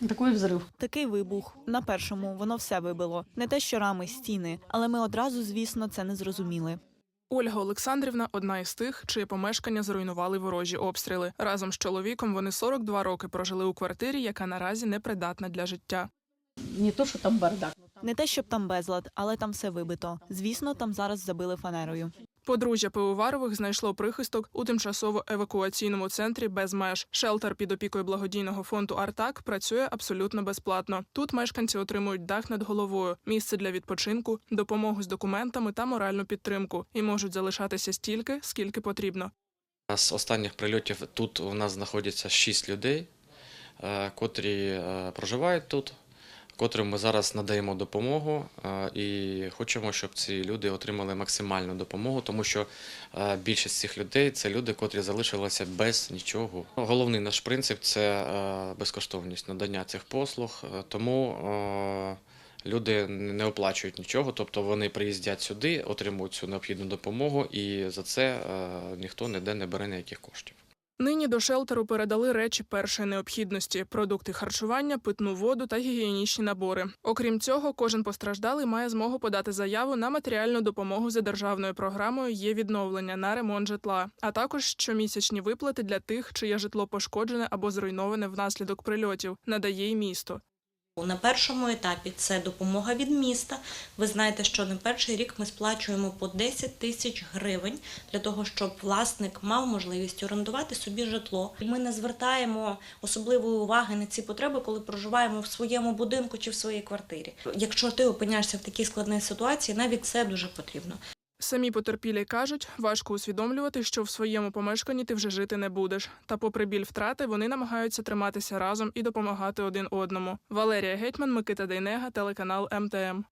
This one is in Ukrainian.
Такий взрив. Такий вибух. На першому воно все вибило. Не те, що рами, стіни, але ми одразу, звісно, це не зрозуміли. Ольга Олександрівна одна із тих, чиє помешкання зруйнували ворожі обстріли. Разом з чоловіком вони 42 роки прожили у квартирі, яка наразі непридатна для життя. Не то, що там бардак. Не те, щоб там безлад, але там все вибито. Звісно, там зараз забили фанерою. Подружжя Пивоварових знайшло прихисток у тимчасово-евакуаційному центрі без меж. Шелтер під опікою благодійного фонду Артак працює абсолютно безплатно. Тут мешканці отримують дах над головою, місце для відпочинку, допомогу з документами та моральну підтримку і можуть залишатися стільки, скільки потрібно. З останніх прильотів тут у нас знаходяться шість людей, е, котрі е, проживають тут, котрим ми зараз надаємо допомогу е, і хочемо, щоб ці люди отримали максимальну допомогу, тому що е, більшість цих людей це люди, котрі залишилися без нічого. Головний наш принцип це е, безкоштовність надання цих послуг, тому люди не оплачують нічого, тобто вони приїздять сюди, отримують цю необхідну допомогу, і за це ніхто ніде не бере ніяких коштів. Нині до шелтеру передали речі першої необхідності: продукти харчування, питну воду та гігієнічні набори. Окрім цього, кожен постраждалий має змогу подати заяву на матеріальну допомогу за державною програмою є відновлення на ремонт житла, а також щомісячні виплати для тих, чиє житло пошкоджене або зруйноване внаслідок прильотів, надає й місто. На першому етапі це допомога від міста. Ви знаєте, що на перший рік ми сплачуємо по 10 тисяч гривень для того, щоб власник мав можливість орендувати собі житло. Ми не звертаємо особливої уваги на ці потреби, коли проживаємо в своєму будинку чи в своїй квартирі. Якщо ти опиняєшся в такій складній ситуації, навіть це дуже потрібно. Самі потерпілі кажуть, важко усвідомлювати, що в своєму помешканні ти вже жити не будеш. Та, попри біль втрати, вони намагаються триматися разом і допомагати один одному. Валерія Гетьман, Микита Дейнега, телеканал МТМ.